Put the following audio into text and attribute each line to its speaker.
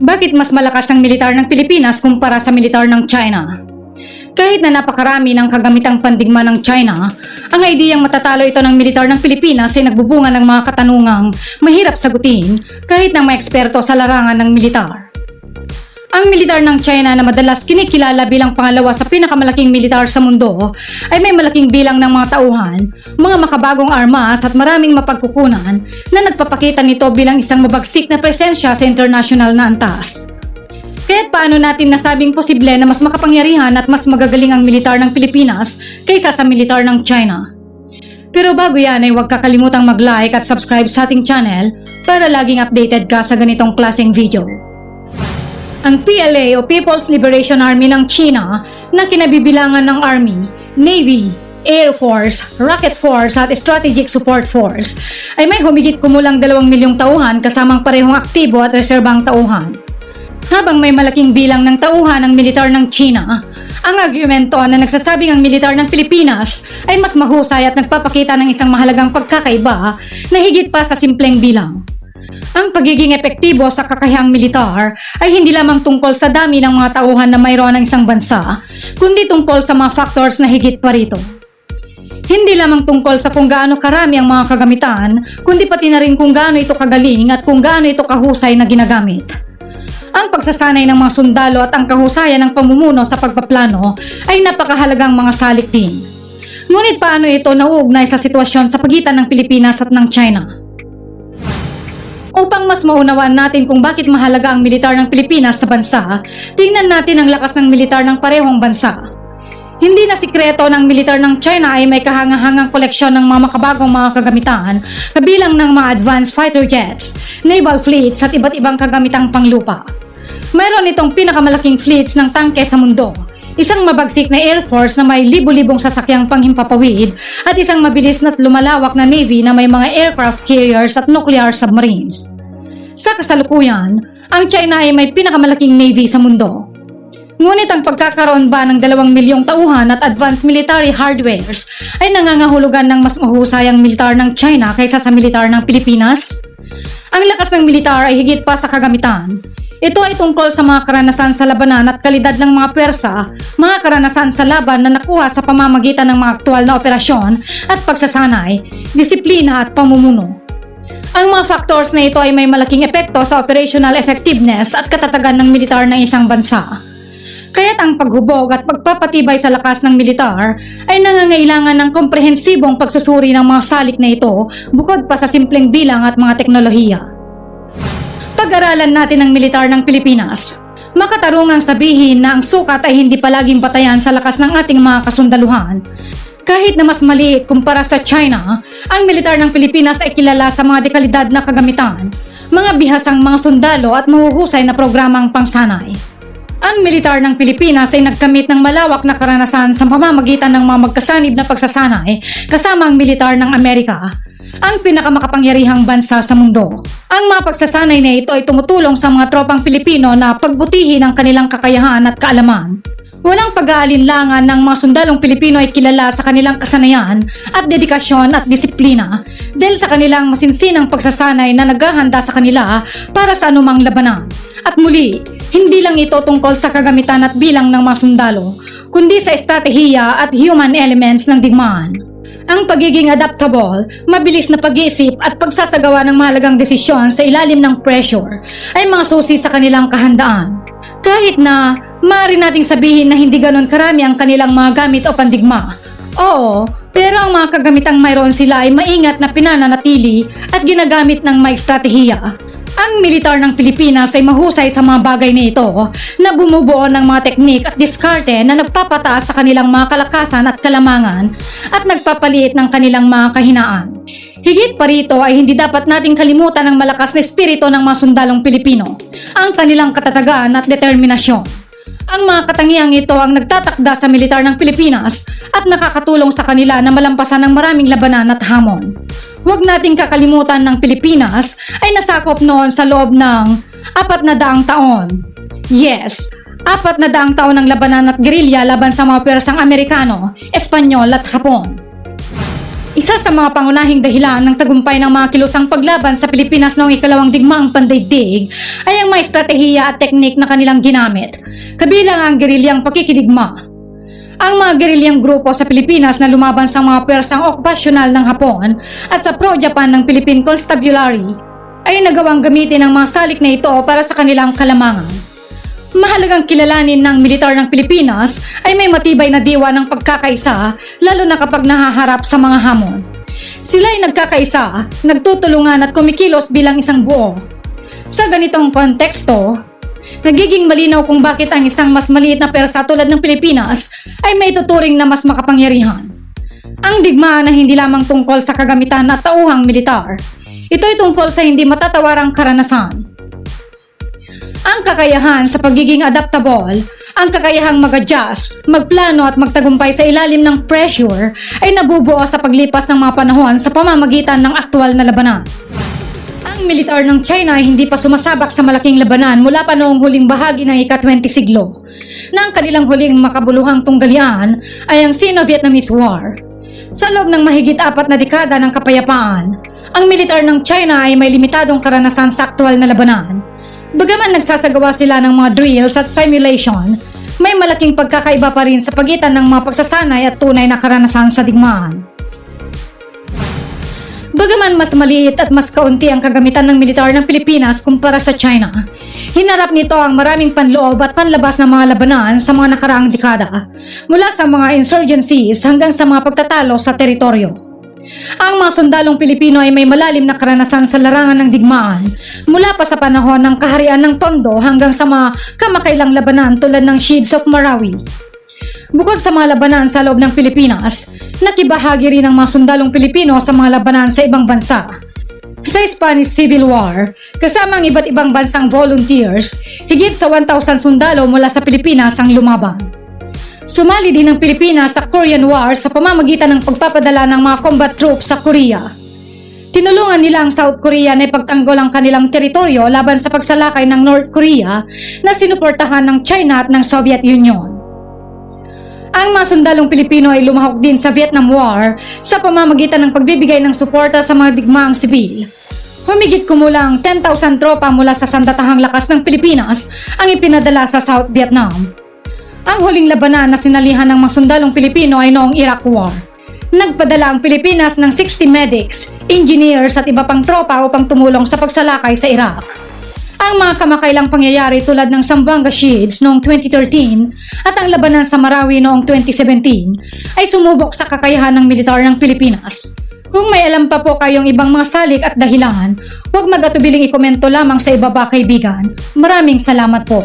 Speaker 1: Bakit mas malakas ang militar ng Pilipinas kumpara sa militar ng China? Kahit na napakarami ng kagamitang pandigma ng China, ang ideyang matatalo ito ng militar ng Pilipinas ay nagbubunga ng mga katanungang mahirap sagutin kahit ng mga eksperto sa larangan ng militar. Ang militar ng China na madalas kinikilala bilang pangalawa sa pinakamalaking militar sa mundo ay may malaking bilang ng mga tauhan, mga makabagong armas at maraming mapagkukunan na nagpapakita nito bilang isang mabagsik na presensya sa international na antas. Kaya't paano natin nasabing posible na mas makapangyarihan at mas magagaling ang militar ng Pilipinas kaysa sa militar ng China? Pero bago yan ay huwag kakalimutang mag-like at subscribe sa ating channel para laging updated ka sa ganitong klaseng video. Ang PLA o People's Liberation Army ng China na kinabibilangan ng Army, Navy, Air Force, Rocket Force at Strategic Support Force ay may humigit kumulang 2 milyong tauhan kasamang parehong aktibo at reserbang tauhan. Habang may malaking bilang ng tauhan ng militar ng China, ang argumento na nagsasabing ang militar ng Pilipinas ay mas mahusay at nagpapakita ng isang mahalagang pagkakaiba na higit pa sa simpleng bilang. Ang pagiging epektibo sa kakayahang militar ay hindi lamang tungkol sa dami ng mga tauhan na mayroon ng isang bansa, kundi tungkol sa mga factors na higit pa rito. Hindi lamang tungkol sa kung gaano karami ang mga kagamitan, kundi pati na rin kung gaano ito kagaling at kung gaano ito kahusay na ginagamit. Ang pagsasanay ng mga sundalo at ang kahusayan ng pamumuno sa pagpaplano ay napakahalagang mga salik din. Ngunit paano ito nauugnay sa sitwasyon sa pagitan ng Pilipinas at ng China? Upang mas maunawaan natin kung bakit mahalaga ang militar ng Pilipinas sa bansa, tingnan natin ang lakas ng militar ng parehong bansa. Hindi na sikreto ng militar ng China ay may kahangahangang koleksyon ng mga makabagong mga kagamitan, kabilang ng mga advanced fighter jets, naval fleets at iba't ibang kagamitang panglupa. Mayroon itong pinakamalaking fleets ng tangke sa mundo, isang mabagsik na Air Force na may libo-libong sasakyang panghimpapawid at isang mabilis na't lumalawak na Navy na may mga aircraft carriers at nuclear submarines. Sa kasalukuyan, ang China ay may pinakamalaking Navy sa mundo. Ngunit ang pagkakaroon ba ng dalawang milyong tauhan at advanced military hardwares ay nangangahulugan ng mas mahusayang militar ng China kaysa sa militar ng Pilipinas? Ang lakas ng militar ay higit pa sa kagamitan. Ito ay tungkol sa mga karanasan sa labanan at kalidad ng mga pwersa, mga karanasan sa laban na nakuha sa pamamagitan ng mga aktual na operasyon at pagsasanay, disiplina at pamumuno. Ang mga factors na ito ay may malaking epekto sa operational effectiveness at katatagan ng militar ng isang bansa. Kaya't ang paghubog at pagpapatibay sa lakas ng militar ay nangangailangan ng komprehensibong pagsusuri ng mga salik na ito bukod pa sa simpleng bilang at mga teknolohiya. Pag-aralan natin ang militar ng Pilipinas. Makatarungang sabihin na ang sukat ay hindi palaging batayan sa lakas ng ating mga kasundaluhan. Kahit na mas maliit kumpara sa China, ang militar ng Pilipinas ay kilala sa mga dekalidad na kagamitan, mga bihasang mga sundalo at mahuhusay na programang pangsanay. Ang militar ng Pilipinas ay nagkamit ng malawak na karanasan sa pamamagitan ng mga magkasanib na pagsasanay kasama ang militar ng Amerika, ang pinakamakapangyarihang bansa sa mundo. Ang mga pagsasanay na ito ay tumutulong sa mga tropang Pilipino na pagbutihin ang kanilang kakayahan at kaalaman. Walang pag-aalinlangan ng mga sundalong Pilipino ay kilala sa kanilang kasanayan at dedikasyon at disiplina dahil sa kanilang masinsinang pagsasanay na naghahanda sa kanila para sa anumang labanan. At muli, hindi lang ito tungkol sa kagamitan at bilang ng mga sundalo, kundi sa estratehiya at human elements ng digmaan. Ang pagiging adaptable, mabilis na pag-iisip at pagsasagawa ng mahalagang desisyon sa ilalim ng pressure ay mga susi sa kanilang kahandaan. Kahit na maaari nating sabihin na hindi ganon karami ang kanilang mga gamit o pandigma. Oo, pero ang mga kagamitang mayroon sila ay maingat na pinananatili at ginagamit ng may estratehiya. Ang militar ng Pilipinas ay mahusay sa mga bagay na ito na bumubuo ng mga teknik at diskarte na nagpapataas sa kanilang mga kalakasan at kalamangan at nagpapaliit ng kanilang mga kahinaan. Higit pa rito ay hindi dapat nating kalimutan ang malakas na espiritu ng mga sundalong Pilipino, ang kanilang katatagan at determinasyon. Ang mga katangiang ito ang nagtatakda sa militar ng Pilipinas at nakakatulong sa kanila na malampasan ng maraming labanan at hamon. Huwag nating kakalimutan ng Pilipinas ay nasakop noon sa loob ng apat na daang taon. Yes, apat na daang taon ng labanan at gerilya laban sa mga pwersang Amerikano, Espanyol at Hapon. Isa sa mga pangunahing dahilan ng tagumpay ng mga kilusang paglaban sa Pilipinas noong ikalawang digmaang pandaigdig ay ang mga estratehiya at teknik na kanilang ginamit, kabilang ang gerilyang pakikidigma. Ang mga gerilyang grupo sa Pilipinas na lumaban sa mga pwersang okupasyonal ng Hapon at sa pro-Japan ng Philippine Constabulary ay nagawang gamitin ang mga salik na ito para sa kanilang kalamangan. Mahalagang kilalanin ng militar ng Pilipinas ay may matibay na diwa ng pagkakaisa lalo na kapag nahaharap sa mga hamon. Sila ay nagkakaisa, nagtutulungan at kumikilos bilang isang buo. Sa ganitong konteksto, nagiging malinaw kung bakit ang isang mas maliit na persa tulad ng Pilipinas ay may tuturing na mas makapangyarihan. Ang digmaan na hindi lamang tungkol sa kagamitan at tauhang militar. Ito ay tungkol sa hindi matatawarang karanasan. Ang kakayahan sa pagiging adaptable, ang kakayahang mag-adjust, magplano at magtagumpay sa ilalim ng pressure ay nabubuo sa paglipas ng mga panahon sa pamamagitan ng aktwal na labanan. Ang militar ng China ay hindi pa sumasabak sa malaking labanan mula pa noong huling bahagi ng ika-20 siglo. Na ang kanilang huling makabuluhang tunggalian ay ang Sino-Vietnamese War. Sa loob ng mahigit apat na dekada ng kapayapaan, ang militar ng China ay may limitadong karanasan sa aktwal na labanan. Bagaman nagsasagawa sila ng mga drills at simulation, may malaking pagkakaiba pa rin sa pagitan ng mga pagsasanay at tunay na karanasan sa digmaan. Bagaman mas maliit at mas kaunti ang kagamitan ng militar ng Pilipinas kumpara sa China, hinarap nito ang maraming panloob at panlabas ng mga labanan sa mga nakaraang dekada, mula sa mga insurgencies hanggang sa mga pagtatalo sa teritoryo. Ang mga sundalong Pilipino ay may malalim na karanasan sa larangan ng digmaan mula pa sa panahon ng kaharian ng Tondo hanggang sa mga kamakailang labanan tulad ng Shields of Marawi. Bukod sa mga labanan sa loob ng Pilipinas, nakibahagi rin ang mga sundalong Pilipino sa mga labanan sa ibang bansa. Sa Spanish Civil War, kasama ang iba't ibang bansang volunteers, higit sa 1,000 sundalo mula sa Pilipinas ang lumaban. Sumali din ang Pilipinas sa Korean War sa pamamagitan ng pagpapadala ng mga combat troops sa Korea. Tinulungan nila ang South Korea na ipagtanggol ang kanilang teritoryo laban sa pagsalakay ng North Korea na sinuportahan ng China at ng Soviet Union. Ang mga sundalong Pilipino ay lumahok din sa Vietnam War sa pamamagitan ng pagbibigay ng suporta sa mga digmaang sibil. Humigit kumulang 10,000 tropa mula sa sandatahang lakas ng Pilipinas ang ipinadala sa South Vietnam. Ang huling labanan na sinalihan ng mga sundalong Pilipino ay noong Iraq War. Nagpadala ang Pilipinas ng 60 medics, engineers at iba pang tropa upang tumulong sa pagsalakay sa Iraq. Ang mga kamakailang pangyayari tulad ng Zamboanga Shields noong 2013 at ang labanan sa Marawi noong 2017 ay sumubok sa kakayahan ng militar ng Pilipinas. Kung may alam pa po kayong ibang mga salik at dahilan, huwag mag-atubiling ikomento lamang sa ibaba kaibigan. Maraming salamat po.